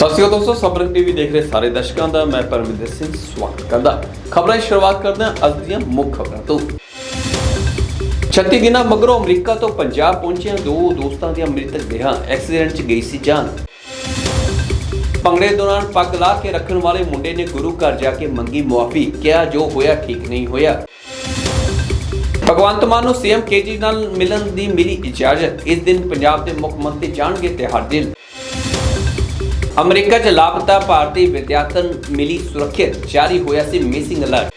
ਸਤਿ ਸ਼੍ਰੀ ਅਕਾਲ ਦੋਸਤੋ ਸਬਰਨ ਟੀਵੀ ਦੇਖ ਰਹੇ ਸਾਰੇ ਦਰਸ਼ਕਾਂ ਦਾ, ਮੈਂ ਪਰਮਿੰਦਰ ਸਿੰਘ ਸਵਾਗਤ ਕਰਦਾ। ਖਬਰਾਂ ਦੀ ਸ਼ੁਰੂਆਤ ਕਰਦੇ ਹਾਂ ਅੱਜ ਦੀਆਂ ਮੁੱਖ ਖਬਰਾਂ ਤੋਂ। 36 ਦਿਨਾਂ ਮਗਰੋਂ ਅਮਰੀਕਾ ਤੋਂ ਪੰਜਾਬ ਪਹੁੰਚੀਆਂ ਦੋ ਦੋਸਤਾਂ ਦੀਆਂ ਮ੍ਰਿਤਕ ਦੇਹਾਂ ਐਕਸੀਡੈਂਟ 'ਚ ਗਈ ਸੀ ਜਾਨ। ਭੰਗੜੇ ਦੌਰਾਨ ਪੱਗ ਲਾ ਕੇ ਰੱਖਣ ਵਾਲੇ ਮੁੰਡੇ ਨੇ ਗੁਰੂ ਘਰ ਜਾ ਕੇ ਮੰਗੀ ਮੁਆਫੀ, ਕਿਹਾ ਜੋ ਹੋਇਆ ਠੀਕ ਨਹੀਂ ਹੋਇਆ। ਭਗਵੰਤ ਮਾਨ ਨੂੰ ਸੀਐਮ ਕੇਜੀ ਨਾਲ ਮਿਲਣ ਦੀ ਮੇਰੀ ਇਜਾਜ਼ਤ। ਇਸ ਦਿਨ ਪੰਜਾਬ ਦੇ ਮੁੱਖ ਮੰਤਰੀ ਜਾਣਗੇ ਤਿਹਾੜ ਦਿਨ। ਅਮਰੀਕਾ 'ਚ ਲਾਪਤਾ ਭਾਰਤੀ ਵਿਦਿਆਰਥਣ ਮਿਲੀ ਸੁਰੱਖਿਅਤ, ਜਾਰੀ ਹੋਇਆ ਸੀ ਮਿਸਿੰਗ ਅਲਰਟ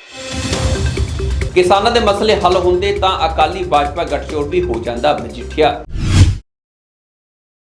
ਕਿਸਾਨਾਂ ਦੇ ਮਸਲੇ ਹੱਲ ਹੁੰਦੇ ਤਾਂ ਅਕਾਲੀ ਭਾਜਪਾ ਗੱਠਜੋੜ ਵੀ ਹੋ ਜਾਂਦਾ ਮਜੀਠੀਆ।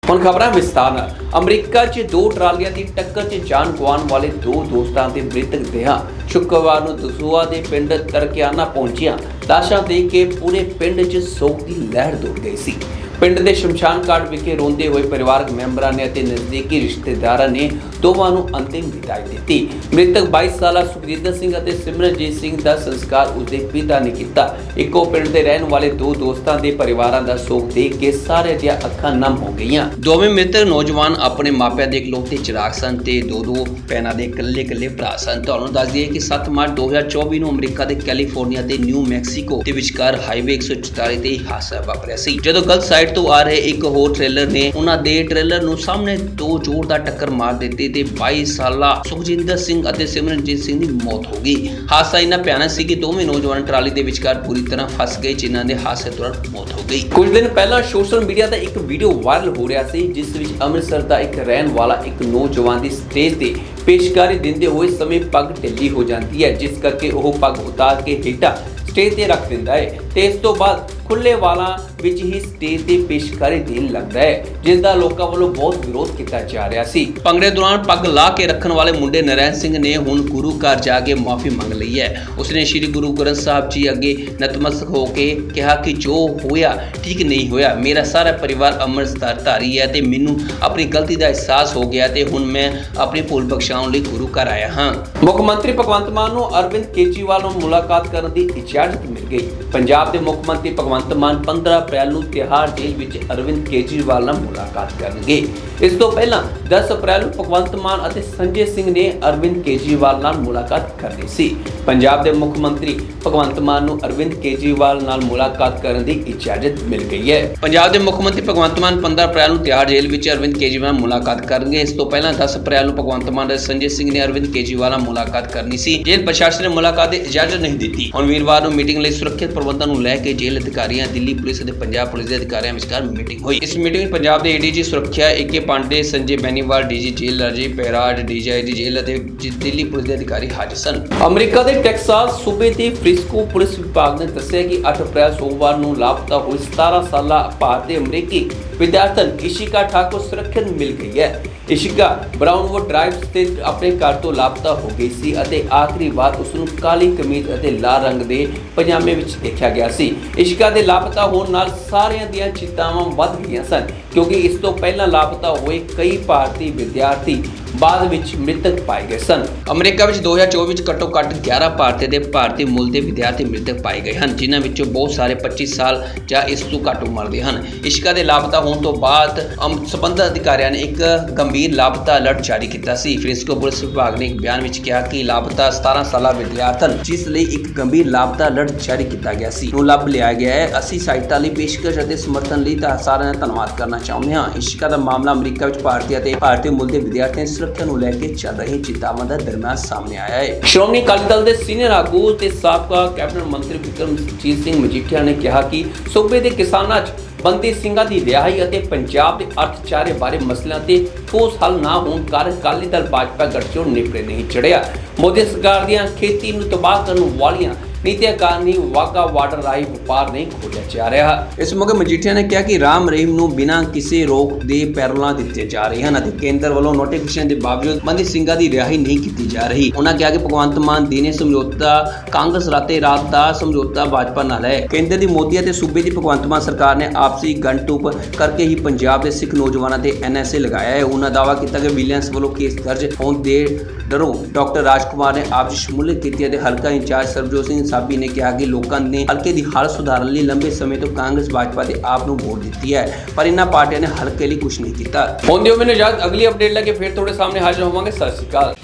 ਹੁਣ ਖਬਰਾਂ ਵਿਸਤਾਰ ਨਾਲ। ਅਮਰੀਕਾ 'ਚ ਦੋ ਟਰਾਲੀਆਂ ਦੀ ਟੱਕਰ 'ਚ ਜਾਨ ਗਵਾਉਣ ਵਾਲੇ ਦੋ ਦੋਸਤਾਂ ਦੇ ਮ੍ਰਿਤਕ ਦੇਹਾਂ ਸ਼ੁੱਕਰਵਾਰ ਨੂੰ ਦਸੂਆ ਦੇ ਪਿੰਡ ਤਰਕਿਆਨਾ ਪਹੁੰਚੀਆਂ। ਲਾਸ਼ਾਂ ਦੇਖ ਕੇ ਪੂਰੇ ਪਿੰਡ 'ਚ ਸੋਗ ਦੀ ਲਹਿਰ ਦੌੜ ਗਈ ਸੀ। ਪਿੰਡ ਦੇ ਸ਼ਮਸ਼ਾਨ ਘਾਟ ਵਿਖੇ ਰੋਂਦੇ ਹੋਏ ਪਰਿਵਾਰਕ ਮੈਂਬਰਾਂ ਨੇ ਅਤੇ ਨਜ਼ਦੀਕੀ ਰਿਸ਼ਤੇਦਾਰਾਂ ਨੇ ਦੋਵਾਂ ਨੂੰ ਅੰਤਿਮ ਵਿਦਾਈ ਦਿੱਤੀ। ਮ੍ਰਿਤਕ 22 ਸਾਲਾ ਸੁਖਜਿੰਦਰ ਸਿੰਘ ਅਤੇ ਸਿਮਰਨਜੀਤ ਸਿੰਘ ਦਾ ਸੰਸਕਾਰ ਉਸਦੇ ਪਿਤਾ ਨੇ ਕੀਤਾ। ਇੱਕੋ ਪਿੰਡ ਦੇ ਰਹਿਣ ਵਾਲੇ ਦੋ ਦੋਸਤਾਂ ਦੇ ਪਰਿਵਾਰਾਂ ਦਾ ਸੋਗ ਦੇਖ ਕੇ ਸਾਰੇ ਦੀਆਂ ਅੱਖਾਂ ਨਮ ਹੋ ਗਈਆਂ। ਦੋਵੇਂ ਮ੍ਰਿਤਕ ਨੌਜਵਾਨ ਆਪਣੇ ਮਾਪਿਆਂ ਦੇ ਇਕਲੌਤੇ ਚਿਰਾਗ ਸਨ ਤੇ ਦੋ ਦੋ ਭੈਣਾਂ ਦੇ ਇਕੱਲੇ ਇਕੱਲੇ ਭਰਾ ਸਨ। ਤੁਹਾਨੂੰ ਦੱਸ ਦਈਏ ਕਿ 7 ਮਾਰਚ 2024 ਨੂੰ ਅਮਰੀਕਾ ਦੇ ਕੈਲੀਫੋਰਨੀਆ ਤੇ ਨਿਊ ਮੈਕਸੀਕੋ ਦੇ ਵਿਚਕਾਰ ਹਾਈਵੇ 144 ਤੇ ਹਾਦਸਾ ਵਾਪਰਿਆ ਸੀ। ਜਦੋਂ ਗਲਤ ਸਾਈਡ ਤੋਂ ਆ ਰਹੇ ਇੱਕ ਹੋਰ ਟ੍ਰੇਲਰ ਨੇ, ਉਹਨਾਂ ਦੇ ਟ੍ਰੇਲਰ ਨੂੰ ਸਾਹਮਣੇ ਦੋ ਜ਼ੋਰਦਾਰ ਟੱਕਰ ਮਾਰ ਦਿੱਤੀ ਤੇ 22 ਸਾਲਾ ਸੁਖਜਿੰਦਰ ਸਿੰਘ ਅਤੇ ਸਿਮਰਨਜੀਤ ਸਿੰਘ ਦੀ ਮੌਤ ਹੋ ਗਈ। ਹਾਦਸਾ ਇੰਨਾ ਭਿਆਨਕ ਸੀ ਕਿ ਦੋਵੇਂ ਨੌਜਵਾਨ ਟਰਾਲੀ ਦੇ ਵਿਚਕਾਰ ਪੂਰੀ ਤਰ੍ਹਾਂ ਫਸ ਗਏ, ਜਿਨ੍ਹਾਂ ਦੇ ਹਾਦਸੇ ਦੌਰਾਨ ਮੌਤ ਹੋ ਗਈ। ਕੁਝ ਦਿਨ ਪਹਿਲਾਂ ਸੋਸ਼ਲ ਮੀਡੀਆ ਤੇ ਇੱਕ ਵੀਡੀਓ ਵਾਇਰਲ ਹੋ ਰਿਹਾ ਸੀ, ਜਿਸ ਵਿੱਚ ਅੰਮ੍ਰਿਤਸਰ ਦਾ ਇੱਕ ਰਹਿਣ ਵਾਲਾ ਇੱਕ ਨੌਜਵਾਨ ਦੀ ਸਟੇਜ ਤੇ ਪੇਸ਼ਕਾਰੀ ਦਿੰਦੇ ਹੋਏ ਸਮੇਂ ਪੱਗ ਢਿੱਲੀ ਹੋ ਜਾਂਦੀ ਹੈ, ਜਿਸ ਕਰਕੇ ਉਹ ਪੱਗ ਉਤਾਰ ਕੇ ਹੇਠਾਂ ਸਟੇਜ ਤੇ ਰੱਖ ਦਿੰਦਾ ਹੈ। ਤੇ ਇਸ ਤੋਂ ਬਾਅਦ ਖੁੱਲੇ ਵਾਲਾ ਵਿੱਚ ਹੀ ਸਟੇਜ ਤੇ ਪੇਸ਼ਕਾਰੀ ਦੇਣ ਲੱਗਦਾ ਹੈ ਜਿਸ ਦਾ ਲੋਕਾਂ ਵੱਲੋਂ ਬਹੁਤ ਵਿਰੋਧ ਕੀਤਾ ਜਾ ਰਿਹਾ ਸੀ। ਭੰਗੜੇ ਦੌਰਾਨ ਪੱਗ ਲਾ ਕੇ ਰੱਖਣ ਵਾਲੇ ਮੁੰਡੇ ਨਰੈਣ ਸਿੰਘ ਨੇ ਹੁਣ ਗੁਰੂ ਘਰ ਜਾ ਕੇ ਮਾਫੀ ਮੰਗ ਲਈ ਹੈ। ਉਸਨੇ ਸ੍ਰੀ ਗੁਰੂ ਗ੍ਰੰਥ ਸਾਹਿਬ ਜੀ ਅੱਗੇ ਨਤਮਸਤਕ ਹੋ ਕੇ ਕਿਹਾ ਕਿ ਜੋ ਹੋਇਆ, ਠੀਕ ਨਹੀਂ ਹੋਇਆ, ਮੇਰਾ ਸਾਰਾ ਪਰਿਵਾਰ ਅੰਮ੍ਰਿਤਸਰ ਧਾਰੀ ਹੈ ਤੇ ਮੈਨੂੰ ਆਪਣੀ ਗਲਤੀ ਦਾ ਅਹਿਸਾਸ ਹੋ ਗਿਆ ਤੇ ਹੁਣ ਮੈਂ ਆਪਣੀ ਭੁੱਲ ਬਖਸ਼ਾਉਣ ਲਈ ਗੁਰੂ ਘਰ ਆਇਆ ਹਾਂ। ਮੁੱਖ ਮੰਤਰੀ ਭਗਵੰਤ ਮਾਨ ਨੂੰ ਅਰਵਿੰਦ ਕੇਜਰੀਵਾਲ ਨਾਲ ਮੁਲਾਕਾਤ ਕਰਨ ਦੀ ਇਜਾਜ਼ਤ ਮਿਲ ਗਈ। ਪੰਜਾਬ ਦੇ ਮੁੱਖ ਮੰਤਰੀ ਭਗਵੰਤ ਮਾਨ 15 ਅਪ੍ਰੈਲ ਨੂੰ ਤਿਹਾੜ ਜੇਲ੍ਹ ਵਿੱਚ ਅਰਵਿੰਦ ਕੇਜਰੀਵਾਲ ਨਾਲ ਮੁਲਾਕਾਤ ਕਰਨਗੇ। ਇਸ ਤੋਂ ਪਹਿਲਾਂ 10 ਅਪ੍ਰੈਲ ਨੂੰ ਭਗਵੰਤ ਮਾਨ ਅਤੇ ਸੰਜੇ ਸਿੰਘ ਨੇ ਅਰਵਿੰਦ ਕੇਜਰੀਵਾਲ ਨਾਲ ਮੁਲਾਕਾਤ ਕਰਨੀ ਸੀ। ਪੰਜਾਬ ਦੇ ਮੁੱਖ ਮੰਤਰੀ ਭਗਵੰਤ ਮਾਨ ਨੂੰ ਅਰਵਿੰਦ ਕੇਜਰੀਵਾਲ ਨਾਲ ਮੁਲਾਕਾਤ ਕਰਨ ਦੀ ਇਜਾਜ਼ਤ ਮਿਲ ਗਈ ਹੈ। ਪੰਜਾਬ ਦੇ ਮੁੱਖ ਮੰਤਰੀ ਭਗਵੰਤ ਮਾਨ 15 ਅਪ੍ਰੈਲ ਨੂੰ ਤਿਹਾੜ ਜੇਲ੍ਹ ਵਿੱਚ ਅਰਵਿੰਦ ਕੇਜਰੀਵਾਲ ਨਾਲ ਮੁਲਾਕਾਤ ਕਰਨਗੇ। ਇਸ ਤੋਂ ਪਹਿਲਾਂ 10 ਅਪ੍ਰੈਲ ਨੂੰ ਭਗਵੰਤ ਮਾਨ ਅਤੇ ਸੰਜੇ ਸਿੰਘ ਨੇ ਅਰਵਿੰਦ ਕੇਜਰੀਵਾਲ ਨਾਲ ਮੁਲਾਕਾਤ ਕਰਨੀ ਸੀ। ਜੇਲ੍ਹ ਪ੍ਰਸ਼ਾਸਨ ਨੇ ਮੁਲਾਕਾਤ ਦੀ ਇਜਾਜ਼ਤ ਨਹੀਂ ਦਿੱਤੀ। ਹੁਣ ਵੀਰਵਾਰ ਨੂੰ ਮੀਟਿੰਗ ਲਈ ਸੁਰੱਖਿਅਤ ਪ੍ਰਬੰਧਾਂ ਨੂੰ ਲੈ ਕੇ ਜੇਲ੍ਹ ਅਧਿਕਾਰੀਆਂ, ਦਿੱਲੀ ਪੁਲਿਸ ਅਤੇ ਪੰਜਾਬ ਪੁਲਿਸ ਦੇ ਅਧਿਕਾਰੀਆਂ ਵਿਚਕਾਰ ਮੀਟਿੰਗ ਹੋਈ। ਇਸ ਮੀਟਿੰਗ ਵਿੱਚ ਪੰਜਾਬ ਦੇ ਏਡੀਜੀ ਸੁਰੱਖਿਆ ਏਕੇ ਪਾਂਡੇ, ਸੰਜੇ ਬੈਨੀਵਾਲ, ਡੀਜੀ ਜੇਲ੍ਹ ਰਾਜੇ ਪੈਰਾਡ ਡੀਜੀਆਈਜੀ ਜੇਲ੍ਹ ਅਤੇ ਦਿੱਲੀ ਪੁਲਿਸ ਦੇ ਅਧਿਕਾਰੀ ਹਾਜ਼ਰ ਸਨ। ਅਮਰੀਕਾ ਦੇ ਟੈਕਸਾਸ ਸੂਬੇ ਦੇ ਫ੍ਰਿਸਕੋ ਪੁਲਿਸ ਵਿਭਾਗ ਨੇ ਦੱਸਿਆ ਕਿ 8 ਅਪ੍ਰੈਲ ਸੋਮਵਾਰ ਨੂੰ ਲਾਪਤਾ ਹੋਈ 17 ਸਾਲਾ ਭਾਰਤੀ ਅਮਰੀਕੀ ਵਿਦਿਆਰਥਣ ਇਸ਼ਿਕਾ ਠਾਕੁਰ ਸੁਰੱਖਿਅਤ ਮਿਲ ਗਈ ਹੈ। ਇਸ਼ਿਕਾ ਬ੍ਰਾਊਨਵੁੱਡ ਡਰਾਈਵ ਸਥਿਤ ਆਪਣੇ ਘਰ ਤੋਂ ਲਾਪਤਾ ਹੋ ਗਈ ਸੀ ਅਤੇ ਆਖਰੀ ਵਾਰ ਉਸ ਨੂੰ ਕਾਲੀ ਕਮੀਜ਼ ਅਤੇ ਲਾਲ ਰੰਗ ਦੇ ਪਜਾਮੇ ਵਿੱਚ ਦੇਖਿਆ ਗਿਆ ਸੀ। ਇਸ਼ਿਕਾ ਦੇ ਲਾਪਤਾ ਹੋਣ ਨਾਲ ਸਾਰਿਆਂ ਦੀਆਂ ਚਿੰਤਾਵਾਂ ਵੱਧ ਗਈਆਂ ਸਨ, ਕਿਉਂਕਿ ਇਸ ਤੋਂ ਪਹਿਲਾਂ ਲਾਪਤਾ ਹੋਏ ਕਈ ਭਾਰਤੀ ਵਿਦਿਆਰਥੀ ਬਾਅਦ ਵਿੱਚ ਮ੍ਰਿਤਕ ਪਾਏ ਗਏ ਸਨ। ਅਮਰੀਕਾ ਵਿੱਚ 2024 ਵਿੱਚ ਘੱਟੋ ਘੱਟ 11 ਭਾਰਤੀ ਦੇ ਭਾਰਤੀ ਮੂਲ ਦੇ ਵਿਦਿਆਰਥੀ ਮ੍ਰਿਤਕ ਪਾਏ ਗਏ ਹਨ, ਜਿਨ੍ਹਾਂ ਵਿੱਚੋਂ ਬਹੁਤ ਸਾਰੇ 25 ਸਾਲ ਜਾਂ ਇਸ ਤੋਂ ਘੱਟ ਉਮਰ ਦੇ ਹਨ। ਇਸ਼ਿਕਾ ਦੇ ਲਾਪਤਾ ਹੋਣ ਤੋਂ ਬਾਅਦ ਅਮ- ਸੰਬੰਧਿਤ ਅਧਿਕਾਰੀਆਂ ਨੇ ਇੱਕ ਗੰਭੀਰ ਲਾਪਤਾ ਅਲਰਟ ਜਾਰੀ ਕੀਤਾ ਸੀ। ਫ੍ਰਿਸਕੋ ਪੁਲਿਸ ਵਿਭਾਗ ਨੇ ਇੱਕ ਬਿਆਨ ਵਿੱਚ ਕਿਹਾ ਕਿ ਲਾਪਤਾ 17 ਸਾਲਾ ਵਿਦਿਆਰਥਣ ਜਿਸ ਲਈ ਇੱਕ ਗੰਭੀਰ ਲਾਪਤਾ ਅਲਰਟ ਜਾਰੀ ਕੀਤਾ ਗਿਆ ਸੀ। ਨੂੰ ਲੱਭ ਲਿਆ ਗਿਆ ਹੈ, ਅਸੀਂ ਸਹਾਇਤਾ ਲਈ ਪੇਸ਼ਕਸ਼ ਅਤੇ ਸਮਰਥਨ ਲਈ ਤਾਂ ਸਾਰਿਆਂ ਦਾ ਧੰਨਵਾਦ ਕਰਨਾ ਚਾਹੁੰਦੇ ਹਾਂ। ਇਸ਼ਿਕਾ ਦਾ ਮਾਮਲਾ ਅਮਰੀਕਾ ਵਿੱਚ ਭਾਰਤੀ ਅਤੇ ਭਾਰਤੀ ਮੂਲ ਦੇ ਵਿਦਿਆਰਥੀਆਂ ਸੁਰੱਖਿਆ ਨੂੰ ਲੈ ਕੇ ਚੱਲ ਰਹੀ ਚਿੰਤਾਵਾਂ ਦਾ ਦਰਮਿਆਨ ਸਾਹਮਣੇ ਆਇਆ ਹੈ। ਸ਼੍ਰੋਮਣੀ ਅਕਾਲੀ ਦਲ ਦੇ ਸੀਨੀਅਰ ਆਗੂ ਤੇ ਸਾਬਕਾ ਕੈਬਨਿਟ ਮੰਤਰੀ ਵਿਕਰਮਜੀਤ ਸਿੰਘ ਮਜੀਠੀਆ ਨੇ ਕਿਹਾ ਕਿ ਸੂਬੇ ਦੇ ਕਿਸਾਨਾਂ 'ਚ ਬੰਦੀ ਸਿੰਘਾਂ ਦੀ ਰਿਹਾਈ ਅਤੇ ਪੰਜਾਬ ਦੇ ਅਰਥਚਾਰੇ ਬਾਰੇ ਮਸਲਿਆਂ ਤੇ ਠੋਸ ਹੱਲ ਨਾ ਹੋਣ ਕਾਰਨ ਅਕਾਲੀ ਦਲ ਭਾਜਪਾ ਗੱਠਜੋੜ ਨਿਪਰੇ ਨਹੀਂ ਚੜਿਆ। ਮੋਦੀ ਸਰਕਾਰ ਦੀਆਂ ਖੇਤੀ ਨੂੰ ਤਬਾਹ ਕਰਨ ਵਾਲੀਆਂ ਨੀਤੀਆਂ ਕਾਰਨ ਹੀ ਵਾਗਾ ਵਾਟਰ ਰਾਹੀਂ ਵਪਾਰ ਨਹੀਂ ਖੋਲਿਆ ਜਾ ਰਿਹਾ। ਇਸ ਮੌਕੇ ਮਜੀਠੀਆ ਨੇ ਕਿਹਾ ਕਿ ਰਾਮ ਰਹੀਮ ਨੂੰ ਬਿਨਾਂ ਕਿਸੇ ਰੋਕ ਦੇ ਪੈਰੋਲਾਂ ਦਿੱਤੇ ਜਾ ਰਹੇ ਹਨ ਅਤੇ ਕੇਂਦਰ ਵੱਲੋਂ ਨੋਟੀਫਿਕੇਸ਼ਨ ਦੇ ਬਾਵਜੂਦ ਬੰਦੀ ਸਿੰਘਾਂ ਦੀ ਰਿਹਾਈ ਨਹੀਂ ਕੀਤੀ ਜਾ ਰਹੀ। ਉਹਨਾਂ ਕਿਹਾ ਕਿ ਭਗਵੰਤ ਮਾਨ ਦੀ ਨੇ ਸਮਝੌਤਾ ਕਾਂਗਰਸ ਰਾਤੇ ਰਾਤ ਦਾ ਸਮਝੌਤਾ ਭਾਜਪਾ ਨਾਲ ਹੈ। ਕੇਂਦਰ ਦੀ ਮੋਦੀ ਅਤੇ ਸੂਬੇ ਦੀ ਭਗਵੰਤ ਮਾਨ ਸਰਕਾਰ ਨੇ ਆਪਸੀ ਗੰਟੂਪ ਕਰਕੇ ਹੀ ਪੰਜਾਬ ਦੇ ਸਿੱਖ ਨੌਜਵਾਨਾਂ ਤੇ ਐਨਐਸਏ ਲਗਾਇਆ ਹੈ। ਉਹਨਾਂ ਦਾਅਵਾ ਕੀਤਾ ਕਿ ਵਿਲੀਅੰਸ ਵੱਲੋਂ ਕੇਸ ਦਰਜ ਹੋਣ ਦੇ ਡਰੋਂ ਡਾਕਟਰ ਰਾਜਕੁਮਾਰ ਨੇ ਆਪ ਜੀ ਸ਼ਮੂਲੀਅਤ ਕੀਤੀ ਅਤੇ ਹਲਕਾ ਇੰਚਾਰਜ ਸਰਬਜੋਤ ਸਿੰਘ ਸਾਬੀ ਨੇ ਕਿਹਾ ਕਿ ਲੋਕਾਂ ਨੇ ਹਲਕੇ ਦੀ ਹਾਲਤ ਸੁਧਾਰਨ ਲਈ ਲੰਬੇ ਸਮੇਂ ਤੋਂ ਕਾਂਗਰਸ, ਭਾਜਪਾ ਤੇ ਆਪ ਨੂੰ ਵੋਟ ਦਿੱਤੀ ਹੈ, ਪਰ ਇਹਨਾਂ ਪਾਰਟੀਆਂ ਨੇ ਹਲਕੇ ਲਈ ਕੁਝ ਨਹੀਂ ਕੀਤਾ। ਹੁਣ ਦਿਓ ਮੈਨੂੰ ਯਾਦ, ਅਗਲੀ ਅਪਡੇਟ ਲੈ ਕੇ ਫਿਰ ਤੁਹਾਡੇ ਸਾਹਮਣੇ ਹਾਜ਼ਰ ਹੋਵਾਂਗੇ। ਸਤਿ ਸ਼੍ਰੀ ਅਕਾਲ।